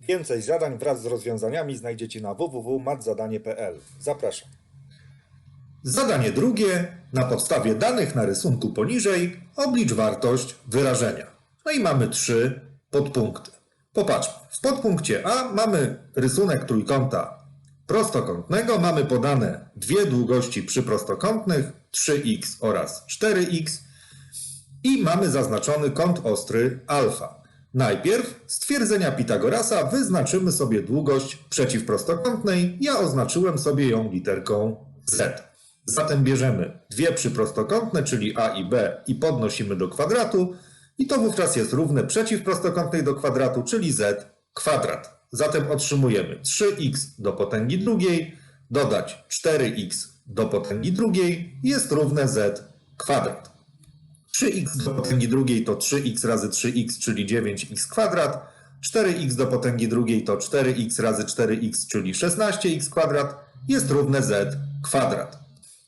Więcej zadań wraz z rozwiązaniami znajdziecie na www.matzadanie.pl. Zapraszam. Zadanie drugie. Na podstawie danych na rysunku poniżej oblicz wartość wyrażenia. No i mamy trzy podpunkty. Popatrzmy. W podpunkcie A mamy rysunek trójkąta prostokątnego. Mamy podane dwie długości przyprostokątnych 3x oraz 4x i mamy zaznaczony kąt ostry alfa. Najpierw z twierdzenia Pitagorasa wyznaczymy sobie długość przeciwprostokątnej. Ja oznaczyłem sobie ją literką z. Zatem bierzemy dwie przyprostokątne, czyli a i b i podnosimy do kwadratu i to wówczas jest równe przeciwprostokątnej do kwadratu, czyli z kwadrat. Zatem otrzymujemy 3x do potęgi drugiej, dodać 4x do potęgi drugiej jest równe z kwadrat. 3x do potęgi drugiej to 3x razy 3x, czyli 9x kwadrat. 4x do potęgi drugiej to 4x razy 4x, czyli 16x kwadrat jest równe z kwadrat.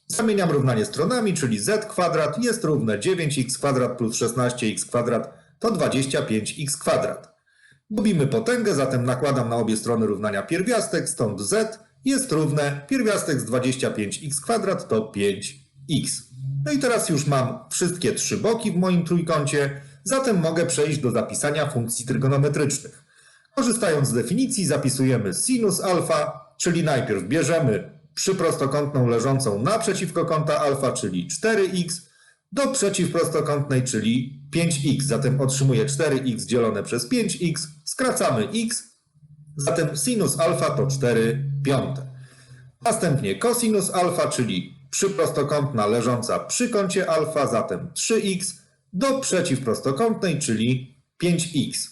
Zamieniam równanie stronami, czyli z kwadrat jest równe 9x kwadrat plus 16x kwadrat to 25x kwadrat. Gubimy potęgę, zatem nakładam na obie strony równania pierwiastek, stąd z jest równe pierwiastek z 25x kwadrat to 5x. No i teraz już mam wszystkie trzy boki w moim trójkącie, zatem mogę przejść do zapisania funkcji trygonometrycznych. Korzystając z definicji zapisujemy sinus alfa, czyli najpierw bierzemy przyprostokątną leżącą naprzeciwko kąta alfa, czyli 4x, do przeciwprostokątnej, czyli 5x. Zatem otrzymuję 4x dzielone przez 5x, skracamy x, zatem sinus alfa to 4 piąte. Następnie cosinus alfa, czyli przyprostokątna leżąca przy kącie alfa, zatem 3x, do przeciwprostokątnej, czyli 5x.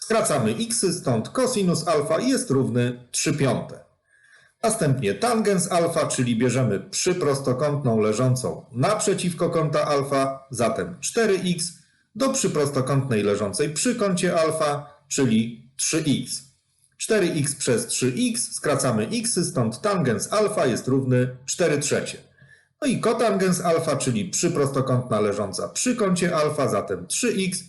Skracamy x, stąd cosinus alfa jest równy 3 piąte. Następnie tangens alfa, czyli bierzemy przyprostokątną leżącą naprzeciwko kąta alfa, zatem 4x, do przyprostokątnej leżącej przy kącie alfa, czyli 3x. 4x przez 3x, skracamy x, stąd tangens alfa jest równy 4 trzecie. No i kotangens alfa, czyli przyprostokątna leżąca przy kącie alfa, zatem 3x,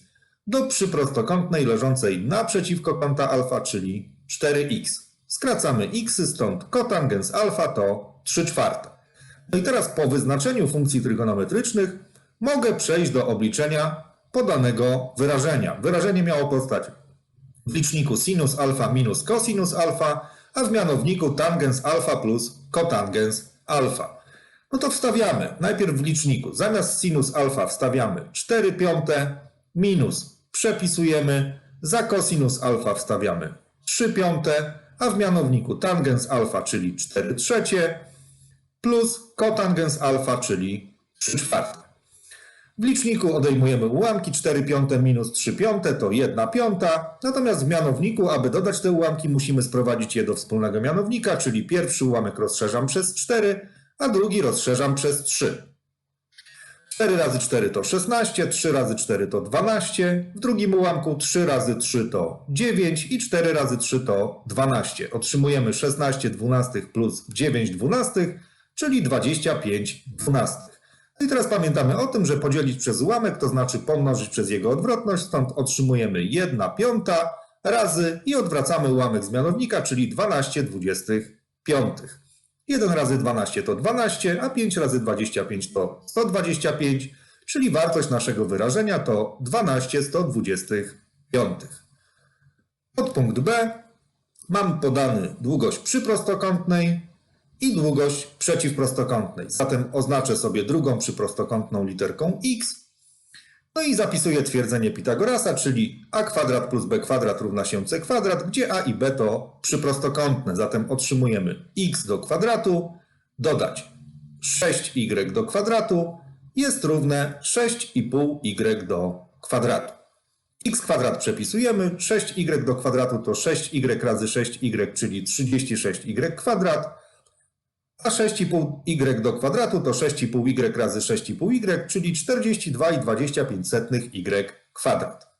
do przyprostokątnej leżącej naprzeciwko kąta alfa, czyli 4x. Skracamy x, stąd kotangens alfa to 3 czwarte. No i teraz po wyznaczeniu funkcji trygonometrycznych mogę przejść do obliczenia podanego wyrażenia. Wyrażenie miało postać w liczniku sinus alfa minus cosinus alfa, a w mianowniku tangens alfa plus kotangens alfa. No to wstawiamy. Najpierw w liczniku. Zamiast sinus alfa wstawiamy 4 piąte, minus przepisujemy, za cosinus alfa wstawiamy 3 piąte, a w mianowniku tangens alfa, czyli 4 trzecie, plus kotangens alfa, czyli 3 czwarte. W liczniku odejmujemy ułamki 4 piąte minus 3 piąte to 1 piąta, natomiast w mianowniku, aby dodać te ułamki, musimy sprowadzić je do wspólnego mianownika, czyli pierwszy ułamek rozszerzam przez 4, a drugi rozszerzam przez 3. 4 razy 4 to 16, 3 razy 4 to 12, w drugim ułamku 3 razy 3 to 9 i 4 razy 3 to 12. Otrzymujemy 16 dwunastych plus 9 dwunastych, czyli 25 dwunastych. I teraz pamiętamy o tym, że podzielić przez ułamek to znaczy pomnożyć przez jego odwrotność, stąd otrzymujemy 1 piąta razy i odwracamy ułamek z mianownika, czyli 12 dwudziestych piątych. 1 razy 12 to 12, a 5 razy 25 to 125, czyli wartość naszego wyrażenia to 12 125. Podpunkt B. Mam podany długość przyprostokątnej i długość przeciwprostokątnej. Zatem oznaczę sobie drugą przyprostokątną literką x. No i zapisuję twierdzenie Pitagorasa, czyli a kwadrat plus b kwadrat równa się c kwadrat, gdzie a i b to przyprostokątne. Zatem otrzymujemy x do kwadratu, dodać 6y do kwadratu jest równe 6,5y do kwadratu. x kwadrat przepisujemy, 6y do kwadratu to 6y razy 6y, czyli 36y kwadrat, a 6,5y do kwadratu to 6,5y razy 6,5y, czyli 42,25y kwadrat.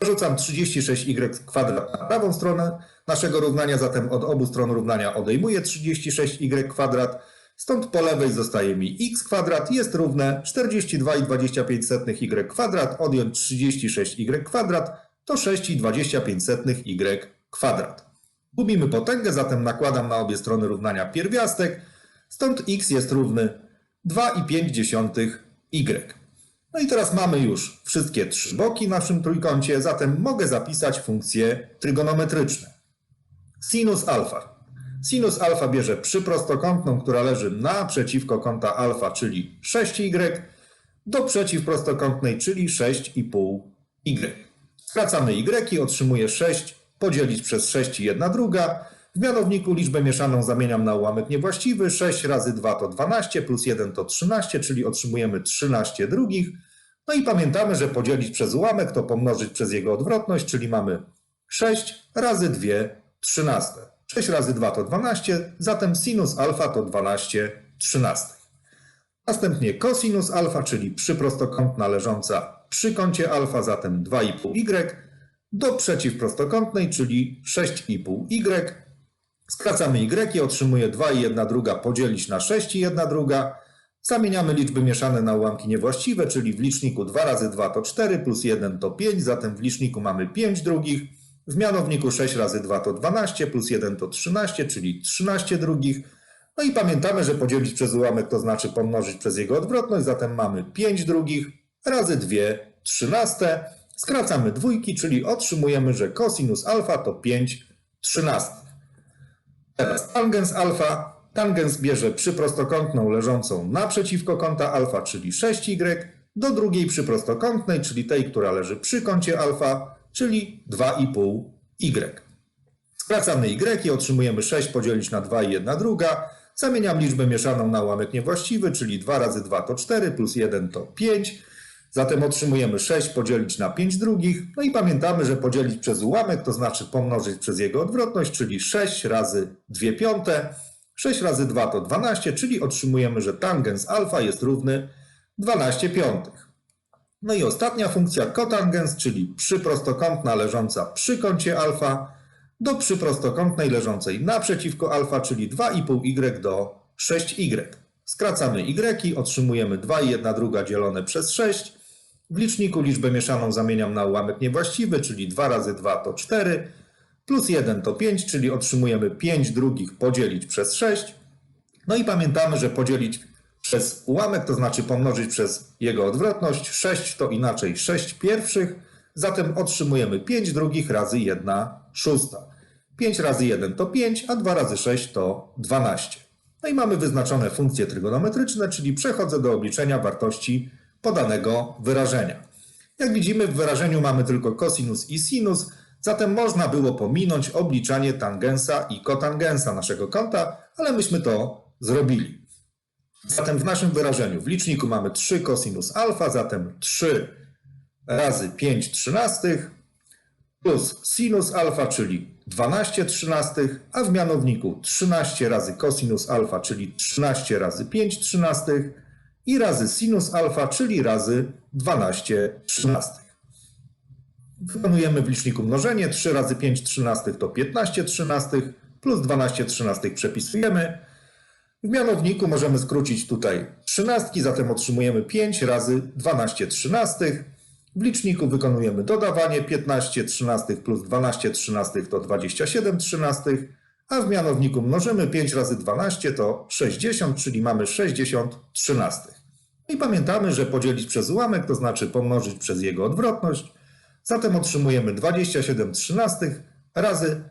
Przerzucam 36y kwadrat na prawą stronę naszego równania, zatem od obu stron równania odejmuję 36y kwadrat, stąd po lewej zostaje mi x kwadrat jest równe 42,25y kwadrat, odjąć 36y kwadrat to 6,25y kwadrat. Gubimy potęgę, zatem nakładam na obie strony równania pierwiastek, stąd x jest równy 2,5y. No i teraz mamy już wszystkie trzy boki w naszym trójkącie, zatem mogę zapisać funkcje trygonometryczne. Sinus alfa. Sinus alfa bierze przyprostokątną, która leży naprzeciwko kąta alfa, czyli 6y, do przeciwprostokątnej, czyli 6,5y. Skracamy y i otrzymuję 6 podzielić przez 6 i 1 druga. W mianowniku liczbę mieszaną zamieniam na ułamek niewłaściwy. 6 razy 2 to 12, plus 1 to 13, czyli otrzymujemy 13 drugich. No i pamiętamy, że podzielić przez ułamek to pomnożyć przez jego odwrotność, czyli mamy 6 razy 2 13. 6 razy 2 to 12, zatem sinus alfa to 12 13. Następnie cosinus alfa, czyli przyprostokątna leżąca przy kącie alfa, zatem 2,5y, do przeciwprostokątnej, czyli 6,5y. Skracamy y i otrzymuje 2 i 1 druga podzielić na 6 i 1 druga. Zamieniamy liczby mieszane na ułamki niewłaściwe, czyli w liczniku 2 razy 2 to 4, plus 1 to 5, zatem w liczniku mamy 5 drugich. W mianowniku 6 razy 2 to 12, plus 1 to 13, czyli 13 drugich. No i pamiętamy, że podzielić przez ułamek to znaczy pomnożyć przez jego odwrotność, zatem mamy 5 drugich razy 2 trzynaste. Skracamy dwójki, czyli otrzymujemy, że cosinus alfa to 5 trzynastych. Teraz tangens alfa. Tangens bierze przyprostokątną leżącą naprzeciwko kąta alfa, czyli 6y, do drugiej przyprostokątnej, czyli tej, która leży przy kącie alfa, czyli 2,5y. Skracamy y i otrzymujemy 6 podzielić na 2 i 1 druga. Zamieniam liczbę mieszaną na ułamek niewłaściwy, czyli 2 razy 2 to 4, plus 1 to 5. Zatem otrzymujemy 6 podzielić na 5 drugich. No i pamiętamy, że podzielić przez ułamek to znaczy pomnożyć przez jego odwrotność, czyli 6 razy 2 piąte. 6 razy 2 to 12, czyli otrzymujemy, że tangens alfa jest równy 12 piątych. No i ostatnia funkcja kotangens, czyli przyprostokątna leżąca przy kącie alfa do przyprostokątnej leżącej naprzeciwko alfa, czyli 2,5y do 6y. Skracamy y otrzymujemy 2 i 1 druga dzielone przez 6. W liczniku liczbę mieszaną zamieniam na ułamek niewłaściwy, czyli 2 razy 2 to 4, plus 1 to 5, czyli otrzymujemy 5 drugich podzielić przez 6. No i pamiętamy, że podzielić przez ułamek to znaczy pomnożyć przez jego odwrotność. 6 to inaczej 6 pierwszych, zatem otrzymujemy 5 drugich razy 1 szósta. 5 razy 1 to 5, a 2 razy 6 to 12. No i mamy wyznaczone funkcje trygonometryczne, czyli przechodzę do obliczenia wartości podanego wyrażenia. Jak widzimy, w wyrażeniu mamy tylko cosinus i sinus, zatem można było pominąć obliczanie tangensa i kotangensa naszego kąta, ale myśmy to zrobili. Zatem w naszym wyrażeniu w liczniku mamy 3 cosinus alfa, zatem 3 razy 5 trzynastych plus sinus alfa, czyli 12 trzynastych, a w mianowniku 13 razy cosinus alfa, czyli 13 razy 5 trzynastych i razy sinus alfa, czyli razy 12 trzynastych. Wykonujemy w liczniku mnożenie. 3 razy 5 trzynastych to 15 trzynastych, plus 12 trzynastych przepisujemy. W mianowniku możemy skrócić tutaj trzynastki, zatem otrzymujemy 5 razy 12 trzynastych. W liczniku wykonujemy dodawanie 15 trzynastych plus 12 trzynastych to 27 trzynastych, a w mianowniku mnożymy 5 razy 12 to 60, czyli mamy 60 trzynastych. I pamiętamy, że podzielić przez ułamek to znaczy pomnożyć przez jego odwrotność, zatem otrzymujemy 27 trzynastych razy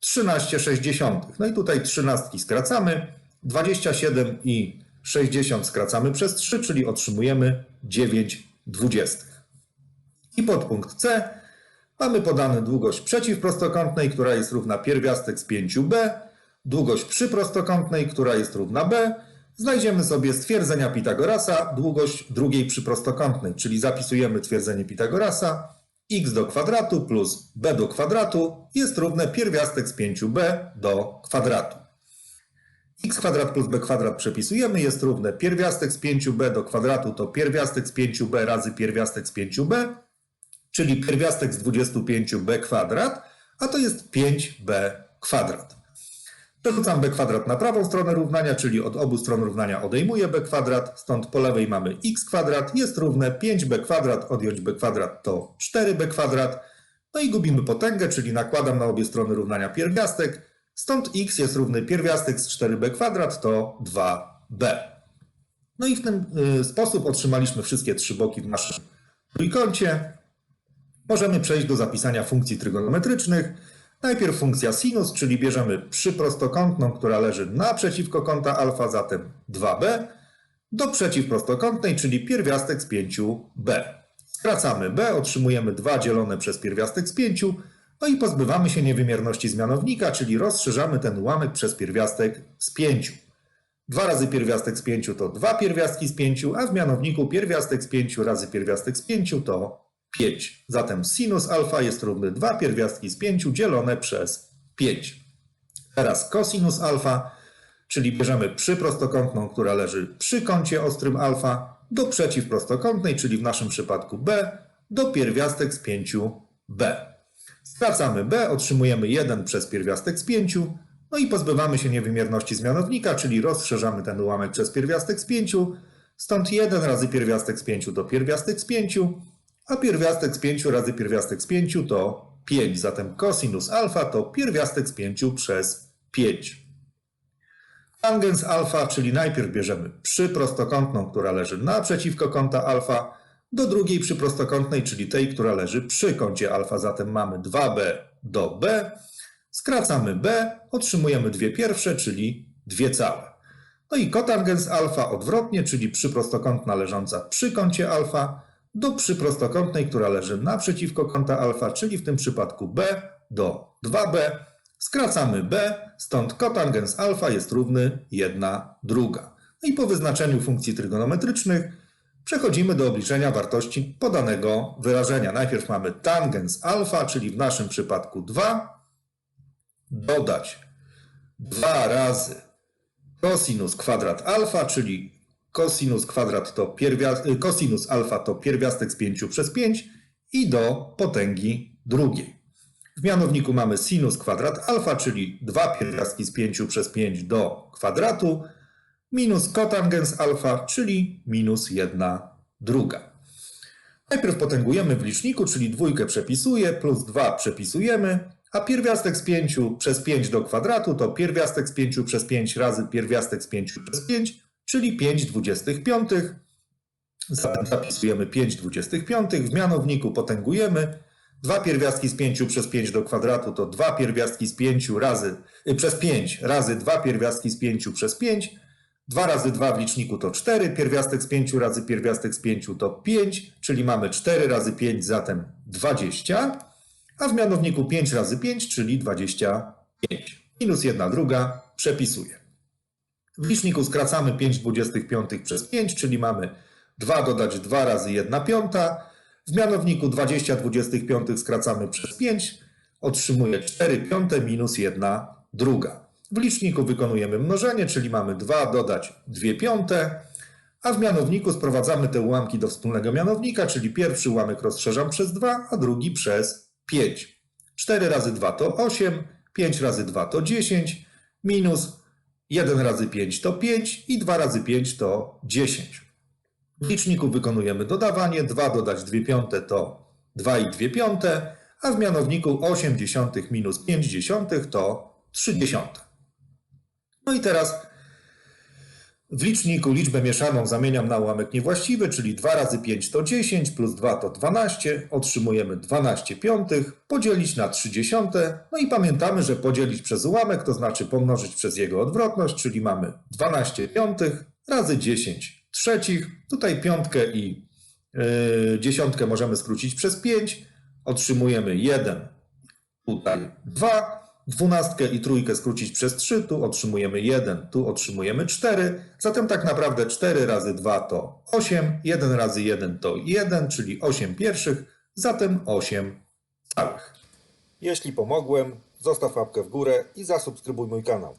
13 sześćdziesiątych. No i tutaj trzynastki skracamy, 27 i 60 skracamy przez 3, czyli otrzymujemy 9 dwudziestych. I podpunkt C mamy podane długość przeciwprostokątnej, która jest równa pierwiastek z 5b, długość przyprostokątnej, która jest równa b. Znajdziemy sobie stwierdzenia Pitagorasa, długość drugiej przyprostokątnej, czyli zapisujemy twierdzenie Pitagorasa x do kwadratu plus b do kwadratu jest równe pierwiastek z 5b do kwadratu. x kwadrat plus b kwadrat przepisujemy, jest równe pierwiastek z 5b do kwadratu to pierwiastek z 5b razy pierwiastek z 5b, czyli pierwiastek z 25b kwadrat, a to jest 5b kwadrat. Przerzucam b kwadrat na prawą stronę równania, czyli od obu stron równania odejmuję b kwadrat, stąd po lewej mamy x kwadrat, jest równe 5b kwadrat, odjąć b kwadrat to 4b kwadrat, No i gubimy potęgę, czyli nakładam na obie strony równania pierwiastek. Stąd x jest równy pierwiastek z 4b kwadrat to 2b. No i w ten y, sposób otrzymaliśmy wszystkie trzy boki w naszym trójkącie. Możemy przejść do zapisania funkcji trygonometrycznych. Najpierw funkcja sinus, czyli bierzemy przyprostokątną, która leży naprzeciwko kąta alfa, zatem 2b, do przeciwprostokątnej, czyli pierwiastek z 5b. Skracamy b, otrzymujemy 2 dzielone przez pierwiastek z 5, no i pozbywamy się niewymierności z mianownika, czyli rozszerzamy ten ułamek przez pierwiastek z 5. 2 razy pierwiastek z 5 to 2 pierwiastki z 5, a w mianowniku pierwiastek z 5 razy pierwiastek z 5 to 5. Zatem sinus alfa jest równy 2 pierwiastki z 5 dzielone przez 5. Teraz cosinus alfa, czyli bierzemy przyprostokątną, która leży przy kącie ostrym alfa, do przeciwprostokątnej, czyli w naszym przypadku b, do pierwiastek z 5b. Skracamy b, otrzymujemy 1 przez pierwiastek z 5, no i pozbywamy się niewymierności z mianownika, czyli rozszerzamy ten ułamek przez pierwiastek z 5, stąd 1 razy pierwiastek z 5 to pierwiastek z 5, a pierwiastek z 5 razy pierwiastek z 5 to 5, zatem cosinus alfa to pierwiastek z 5 przez 5. Tangens alfa, czyli najpierw bierzemy przyprostokątną, która leży naprzeciwko kąta alfa, do drugiej przyprostokątnej, czyli tej, która leży przy kącie alfa, zatem mamy 2b do b, skracamy b, otrzymujemy dwie pierwsze, czyli dwie całe. No i kotangens alfa odwrotnie, czyli przyprostokątna leżąca przy kącie alfa, do przyprostokątnej, która leży naprzeciwko kąta alfa, czyli w tym przypadku b do 2b, skracamy b, stąd kotangens alfa jest równy 1 druga. No i po wyznaczeniu funkcji trygonometrycznych przechodzimy do obliczenia wartości podanego wyrażenia. Najpierw mamy tangens alfa, czyli w naszym przypadku 2, dodać 2 razy cosinus kwadrat alfa, czyli cosinus kwadrat to pierwiastek, cosinus alfa to pierwiastek z 5 przez 5 i do potęgi drugiej. W mianowniku mamy sinus kwadrat alfa, czyli 2 pierwiastki z 5 przez 5 do kwadratu, minus kotangens alfa, czyli minus 1 druga. Najpierw potęgujemy w liczniku, czyli dwójkę przepisuję, plus 2 przepisujemy, a pierwiastek z 5 przez 5 do kwadratu to pierwiastek z 5 przez 5 razy pierwiastek z 5 przez 5, czyli 5 25. Zatem zapisujemy 5 25. W mianowniku potęgujemy. 2 pierwiastki z 5 przez 5 do kwadratu to 2 pierwiastki z 5 razy, y, przez 5 razy 2 pierwiastki z 5 przez 5. 2 razy 2 w liczniku to 4, pierwiastek z 5 razy pierwiastek z 5 to 5, czyli mamy 4 razy 5, zatem 20, a w mianowniku 5 razy 5, czyli 25. Minus 1 druga, przepisuję. W liczniku skracamy 5 25 przez 5, czyli mamy 2 dodać 2 razy 1 piąta. W mianowniku 20 25 skracamy przez 5, otrzymuję 4 piąte minus 1 druga. W liczniku wykonujemy mnożenie, czyli mamy 2 dodać 2 piąte, a w mianowniku sprowadzamy te ułamki do wspólnego mianownika, czyli pierwszy ułamek rozszerzam przez 2, a drugi przez 5. 4 razy 2 to 8, 5 razy 2 to 10, minus 1 razy 5 to 5 i 2 razy 5 to 10. W liczniku wykonujemy dodawanie, 2 dodać 2 piąte to 2 i 2 piąte, a w mianowniku 8 dziesiątych minus 5 dziesiątych to 3 dziesiąte. No i teraz w liczniku liczbę mieszaną zamieniam na ułamek niewłaściwy, czyli 2 razy 5 to 10, plus 2 to 12, otrzymujemy 12 piątych, podzielić na 3 dziesiąte, no i pamiętamy, że podzielić przez ułamek to znaczy pomnożyć przez jego odwrotność, czyli mamy 12 piątych razy 10 trzecich, tutaj piątkę i yy, dziesiątkę możemy skrócić przez 5, otrzymujemy 1, tutaj 2, dwunastkę i trójkę skrócić przez 3, tu otrzymujemy 1, tu otrzymujemy 4, zatem tak naprawdę 4 razy 2 to 8, 1 razy 1 to 1, czyli 8 pierwszych, zatem 8 całych. Jeśli pomogłem, zostaw łapkę w górę i zasubskrybuj mój kanał.